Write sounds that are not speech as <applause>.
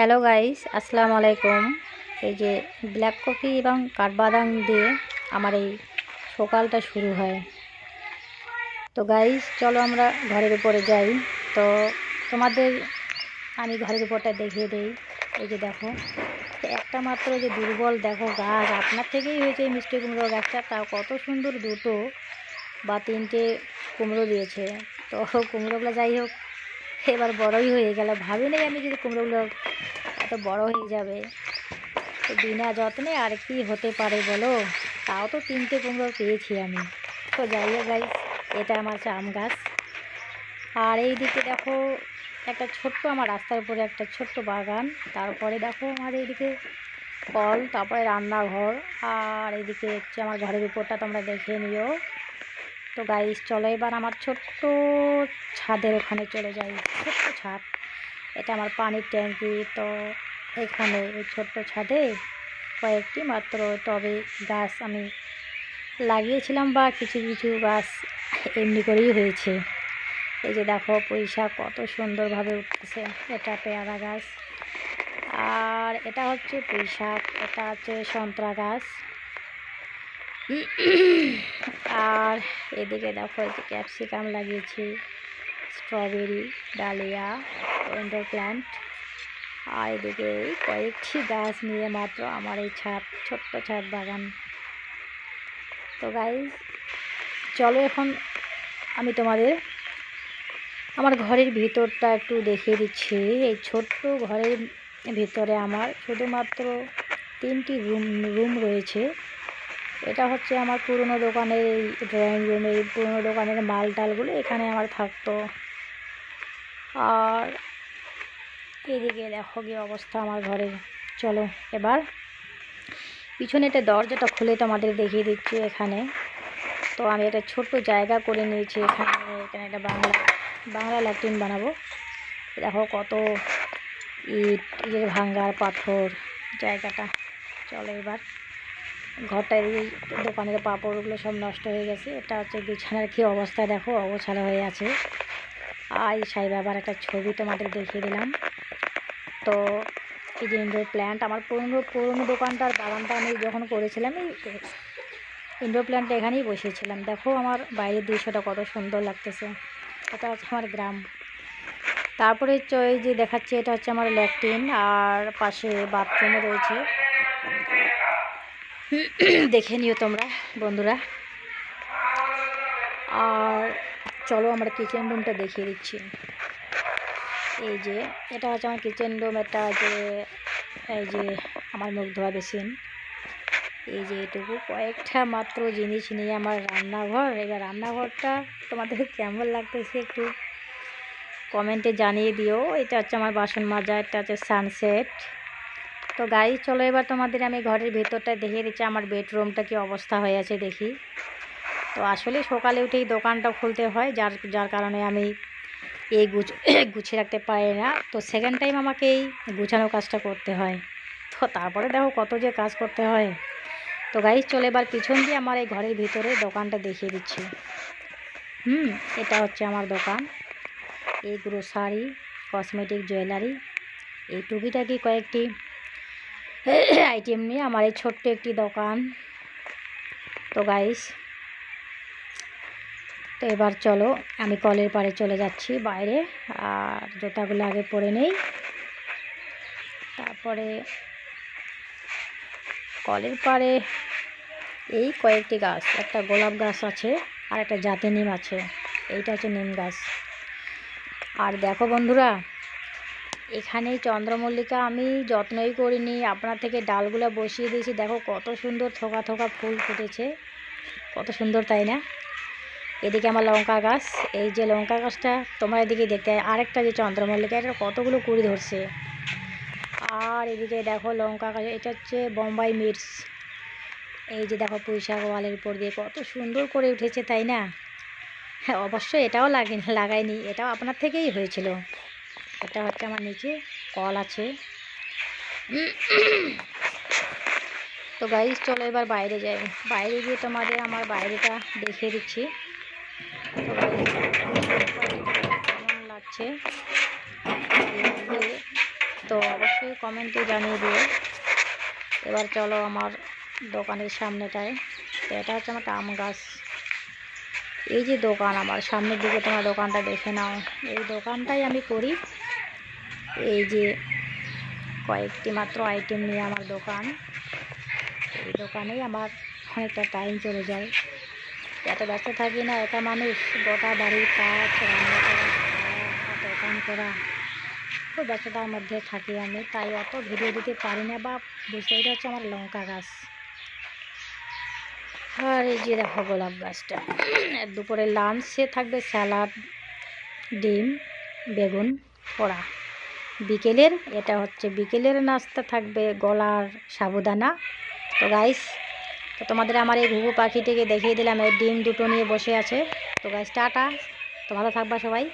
Hello guys, আসসালামু আলাইকুম। এই যে ব্ল্যাক কফি এবং কাঠবাদাম দিয়ে আমার এই সকালটা শুরু হয়। তো গাইস, চলো আমরা ঘরের উপরে যাই। তো তোমাদের আমি ঘরের উপরটা দেখিয়ে দিই। এই যে দেখো, একটা মাত্র যে দুর্বল দেখো গাছ। আপনার থেকেই হয়েছে এই মিষ্টি কুমড়ো গাছটা, তাও কত সুন্দর দুটো বা তিনটে কুমড়ো দিয়েছে। তো কুমড়োগুলো যাই হোক এবার বড়ই হয়ে গেল। ভাবিনি আমি যদি কুমড়োগুলো এত বড় হয়ে যাবে। তো বিনা যত্নে আর কি হতে পারে বলো? তাও তো তিনটে কুমড়ো পেয়েছি আমি। তো যাই গাইস এটা আমার আম গাছ। আর এই দিকে দেখো, একটা ছোট্ট আমার রাস্তার উপরে একটা ছোট্ট বাগান। তারপরে দেখো আমার এইদিকে কল তারপরে রান্নাঘর। আর এইদিকে হচ্ছে আমার ঘরের উপরটা তোমরা দেখে নিও। তো গাইস চলো এবার আমার ছোট্ট ছাদের ওখানে চলে যাই। ছোট্ট ছাদ। এটা আমার পানির ট্যাঙ্কি। তো এখানে এই ছোট্ট ছাদে কয়েকটি মাত্র টবে গাছ আমি লাগিয়েছিলাম বা কিছু কিছু গাছ এমনি করেই হয়েছে। এই যে দেখো পয়সা কত সুন্দরভাবে উঠতেছে। এটা পেয়ারা গাছ। আর এটা হচ্ছে পুঁইশাক। এটা হচ্ছে সন্ত্রা গাছ। আর এদিকে দেখো যে ক্যাপসিকাম লাগিয়েছি, স্ট্রবেরি, ডালিয়া ইনডোর প্ল্যান্ট। আর এদিকে কয়েকটি গাছ নিয়ে মাত্র আমার এই ছাদ, ছোট্ট ছাদ বাগান। তো গাইজ চলো এখন আমি তোমাদের আমার ঘরের ভিতরটা একটু দেখিয়ে দিচ্ছি। এই ছোট্ট ঘরের ভিতরে আমার শুধুমাত্র তিনটি রুম রুম রয়েছে। এটা হচ্ছে আমার পুরনো দোকানের এই ড্রয়িং রুম এই পুরনো দোকানের মাল টালগুলো এখানে আমার থাকতো। আর এদিকে দেখো কি অবস্থা আমার ঘরের চলো এবার পিছনে একটা দরজাটা খুলে তোমাদের দেখিয়ে দিচ্ছি এখানে। তো আমি একটা ছোট্ট জায়গা করে নিয়েছি এখানে এখানে একটা বাংলা বাংলা ল্যাট্রিন বানাবো। দেখো কত ইট, ইটের ভাঙ্গার পাথর জায়গাটা। চলো এবার। ঘরটায় এই দোকানের পাপড়গুলো সব নষ্ট হয়ে গেছে। এটা হচ্ছে বিছানার কী অবস্থা দেখো অবছাড়া হয়ে আছে। আই সাই বাবার একটা ছবি তোমাদের দেখিয়ে দিলাম। তো এই যে ইনডোর প্ল্যান্ট আমার পুরনো পুরনো দোকানটার বাগানটা আমি যখন করেছিলাম, এই ইনডোর প্ল্যান্টটা এখানেই বসিয়েছিলাম। দেখো আমার বাইরের দৃশ্যটা কত সুন্দর লাগতেছে। এটা হচ্ছে আমার গ্রাম। তারপরে ওই যে দেখাচ্ছে, এটা হচ্ছে আমার ল্যাট্রিন, আর পাশে বাথরুমও রয়েছে। দেখে নিও তোমরা, বন্ধুরা। আর চলো আমরা কিচেন রুমটা দেখিয়ে দিচ্ছি। এই যে, এটা হচ্ছে আমার কিচেন রুম এটা যে এই যে আমার মুখ ধোয়া বেসিন এই যে এটুকু, কয়েকটা মাত্র জিনিস নিয়ে আমার রান্নাঘর। এবার রান্নাঘরটা তোমাদের কেমন লাগতেছে একটু কমেন্টে জানিয়ে দিও। এটা হচ্ছে আমার বাসন মাজা, এটা হচ্ছে সানসেট তো গাড়ি চলো এবার তোমাদের আমি ঘরের ভেতরটা দেখিয়ে দিচ্ছি, আমার বেডরুমটা কি অবস্থা হয়ে আছে দেখি। তো আসলে সকালে উঠেই দোকানটা খুলতে হয়, যার যার কারণে আমি এই গুছ, <coughs> গুছিয়ে রাখতে পারি না। তো সেকেন্ড টাইম আমাকে এই গুছানো কাজটা করতে হয়। তো তারপরে দেখো কত যে কাজ করতে হয়। তো গাড়ি চলে এবার পিছন দিয়ে আমার এই ঘরের ভিতরে দোকানটা দেখিয়ে দিচ্ছি। হুম, এটা হচ্ছে আমার দোকান। এই গ্রোসারি কসমেটিক জুয়েলারি এই টুকিটাকি কয়েকটি <coughs> আইটেম নিয়ে আমার এই ছোট্ট একটি দোকান। তো গাইস তো এবার চলো, আমি কলের পাড়ে চলে যাচ্ছি বাইরে। আর জুতাগুলো আগে পরে নেই। তারপরে কলের পাড়ে এই কয়েকটি গাছ, একটা গোলাপ গাছ আছে আর একটা জাতি নিম আছে। এইটা হচ্ছে নিম গাছ। আর দেখো বন্ধুরা এখানে চন্দ্রমল্লিকা, আমি যত্নই করিনি। আপনার থেকে ডালগুলো বসিয়ে দিয়েছি। দেখো কত সুন্দর থোকা থোকা ফুল ফুটেছে। কত সুন্দর, তাই না? এদিকে আমার লঙ্কা গাছ। এই যে লঙ্কা গাছটা, তোমার এদিকে দেখতে আরেকটা যে চন্দ্রমল্লিকা, এটা কতগুলো কুড়ি ধরছে। আর এদিকে দেখো লঙ্কা গাছ, এটা হচ্ছে বোম্বাই মির্চ। এই যে দেখো পুঁইশাক ওয়ালের উপর দিয়ে কত সুন্দর করে উঠেছে, তাই না? হ্যাঁ অবশ্যই এটাও লাগে লাগাইনি। এটাও আপনার থেকেই হয়েছিল। এটা হচ্ছে আমার নিচে কল আছে। তো গাইজ চলো এবার বাইরে যাই। বাইরে গিয়ে তোমাদের আমার বাইরেটা দেখিয়ে দিচ্ছি। তো কেমন লাগছে? তো অবশ্যই কমেন্টে জানিয়ে দিও। এবার চলো আমার দোকানের সামনেটায়। তো এটা হচ্ছে আমার আম গাছ এই যে দোকান আমার, সামনের দিকে তোমার দোকানটা দেখে নাও। এই দোকানটাই আমি করি। এই যে কয়েকটি মাত্র আইটেম নিয়ে আমার দোকান। এই দোকানেই আমার অনেকটা টাইম চলে যায়। এত ব্যস্ত থাকি না, একা মানুষ, গোটা বাড়ির কাজ, রান্না করা দোকান করা। খুব ব্যস্ততার মধ্যে থাকি আমি, তাই অত ভিডিও দিতে পারি না বা বুঝতে এটা হচ্ছে আমার লঙ্কা গাছ। আর এই যে দেখো গোলাপ গাছটা। দুপুরে লাঞ্চে থাকবে স্যালাড ডিম, বেগুন, পোড়া। বিকেলের, এটা হচ্ছে বিকেলের নাস্তা থাকবে গলার সাবুদানা। তো গাইস তো তোমাদের আমার এই ঘুঘু পাখিটিকে দেখিয়ে দিলাম, এই ডিম দুটো নিয়ে বসে আছে। তো গাইস টাটা। তো ভালো থাকবা সবাই।